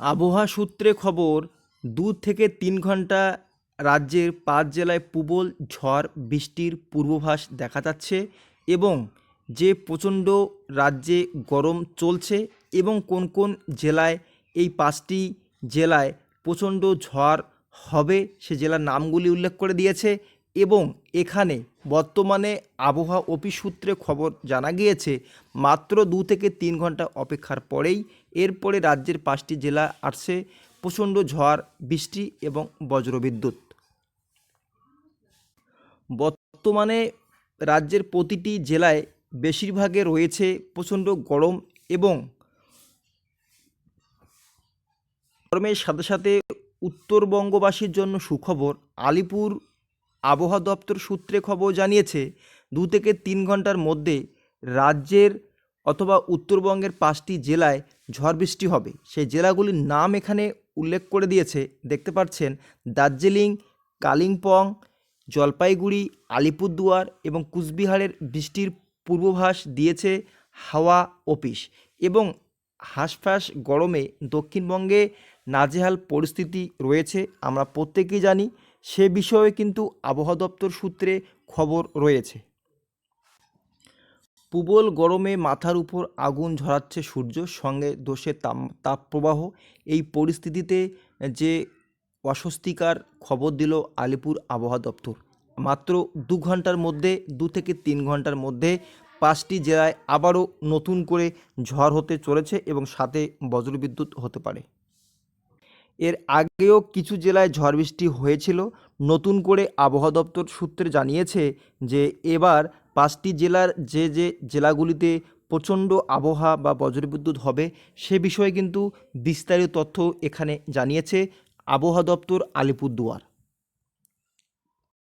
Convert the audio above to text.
আবহাওয়া সূত্রে খবর, দু থেকে তিন ঘণ্টা রাজ্যের পাঁচ জেলায় প্রবল ঝড় বৃষ্টির পূর্বাভাস দেখা যাচ্ছে এবং যে প্রচণ্ড রাজ্যে গরম চলছে এবং কোন কোন জেলায় এই পাঁচটি জেলায় প্রচণ্ড ঝড় হবে সে জেলার নামগুলি উল্লেখ করে দিয়েছে। এবং এখানে বর্তমানে আবহাওয়া অফিস সূত্রে খবর জানা গিয়েছে, মাত্র দু থেকে তিন ঘণ্টা অপেক্ষার পরেই এরপরে রাজ্যের পাঁচটি জেলা আসছে প্রচণ্ড ঝড়, বৃষ্টি এবং বজ্রবিদ্যুৎ। বর্তমানে রাজ্যের প্রতিটি জেলায় বেশিরভাগে রয়েছে প্রচণ্ড গরম এবং গরমের সাথে সাথে উত্তরবঙ্গবাসীর জন্য সুখবর, আলিপুর আবহাওয়া দপ্তর সূত্রে খবর জানিয়েছে, দু থেকে তিন ঘণ্টার মধ্যে রাজ্যের অথবা উত্তরবঙ্গের পাঁচটি জেলায় ঝড় বৃষ্টি হবে। সেই জেলাগুলির নাম এখানে উল্লেখ করে দিয়েছে। দেখতে পাচ্ছেন, দার্জিলিং, কালিম্পং, জলপাইগুড়ি, আলিপুরদুয়ার এবং কুচবিহারের বৃষ্টির পূর্বাভাস দিয়েছে হাওয়া অফিস এবং হাঁসফাঁস গরমে দক্ষিণবঙ্গে নাজেহাল পরিস্থিতি রয়েছে। আমরা প্রত্যেকেই জানি সে বিষয়ে কিন্তু আবহাওয়া দপ্তর সূত্রে খবর রয়েছে। প্রবল গরমে মাথার উপর আগুন ঝরাচ্ছে সূর্য, সঙ্গে দোষে তাপ তাপপ্রবাহ। এই পরিস্থিতিতে যে অস্বস্তিকার খবর দিল আলিপুর আবহাওয়া দপ্তর, মাত্র দু ঘণ্টার মধ্যে, দু থেকে তিন ঘণ্টার মধ্যে পাঁচটি জেলায় আবারও নতুন করে ঝড় হতে চলেছে এবং সাথে বজ্রবিদ্যুৎ হতে পারে। এর আগেও কিছু জেলায় ঝড় বৃষ্টি হয়েছিল। নতুন করে আবহাওয়া দপ্তর সূত্রে জানিয়েছে যে, এবার পাঁচটি জেলার যে যে জেলাগুলিতে প্রচণ্ড আবহাওয়া বা বজ্রবিদ্যুৎ হবে সে বিষয়ে কিন্তু বিস্তারিত তথ্য এখানে জানিয়েছে আবহাওয়া দপ্তর আলিপুরদুয়ার।